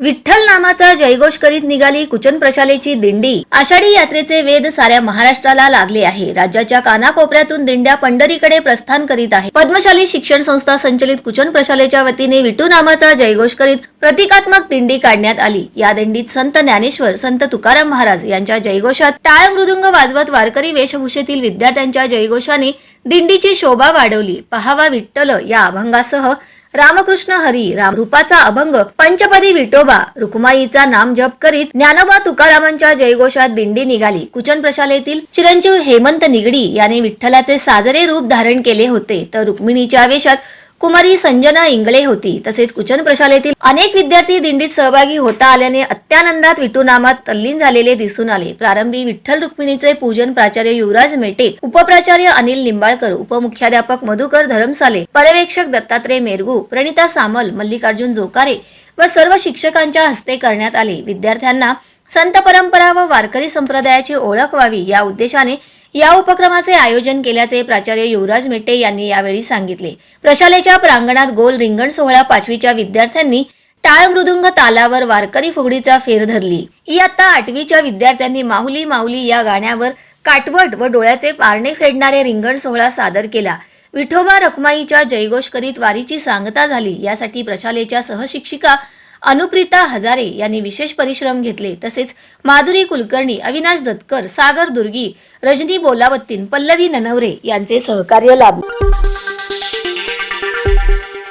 विठ्ठल नामाचा जयघोष करीत निघाली कुचन प्रशालेची दिंडी. आषाढी यात्रेचे वेद साऱ्या महाराष्ट्राला लागले आहे. राज्याच्या कानाकोपऱ्यातून दिंड्या पंढरीकडे प्रस्थान करीत आहे. पद्मशाली शिक्षण संस्था संचलित कुचन प्रशालेच्या वतीने विठू नामाचा जयघोष करीत प्रतिकात्मक दिंडी काढण्यात आली. या दिंडीत संत ज्ञानेश्वर संत तुकाराम महाराज यांच्या जयघोषात टाळ मृदुंग वाजवत वारकरी वेशभूषेतील विद्यार्थ्यांच्या जयघोषाने दिंडीची शोभा वाढवली. पहावा विठ्ठल या अभंगासह रामकृष्ण हरी राम रूपाचा अभंग पंचपदी विठोबा रुक्माईचा नाम जप करीत ज्ञानोबा तुकारामांच्या जयघोषात दिंडी निघाली. कुचन प्रशालेतील चिरंजीव हेमंत निगडी याने विठ्ठलाचे साजरे रूप धारण केले होते. तर रुक्मिणीच्या वेशात कुमारी संजना इंगळे होती. तसेच कुचन प्रशालेतील अनेक विद्यार्थी दिंडीत सहभागी होता आल्याने अत्यानंदात विठूनामात तल्लीन झालेले दिसून आले. प्रारंभी विठ्ठल रुक्मिणीचे पूजन प्राचार्य युवराज मेटे उपप्राचार्य अनिल निंबाळकर उपमुख्याध्यापक मधुकर धरमसाले पर्यवेक्षक दत्तात्रय मेरगू प्रणिता सामल मल्लिकार्जुन जोकारे व सर्व शिक्षकांच्या हस्ते करण्यात आले. विद्यार्थ्यांना संत परंपरा व वारकरी संप्रदायाची ओळख व्हावी या उद्देशाने या उपक्रमाचे आयोजन केल्याचे प्राचार्य युवराज मेटे यांनी यावेळी सांगितले. प्रशालेच्या प्रांगणात गोल रिंगण सोहळा पाचवीच्या विद्यार्थ्यांनी टाळ मृदुंग तालावर वारकरी फुगडीचा फेर धरली. इयत्ता आठवीच्या विद्यार्थ्यांनी माहुली माऊली या गाण्यावर काटवट व डोळ्याचे पारणे फेडणारे रिंगण सोहळा सादर केला. विठोबा रखमाईच्या जयघोष करीत वारीची सांगता झाली यासाठी प्रशालेच्या सहशिक्षिका अनुप्रिता हजारे यांनी विशेष परिश्रम घेतले. तसेच माधुरी कुलकर्णी अविनाश दत्कर सागर दुर्गी रजनी बोलावत्तीन पल्लवी ननवरे यांचे सहकार्य लाभले.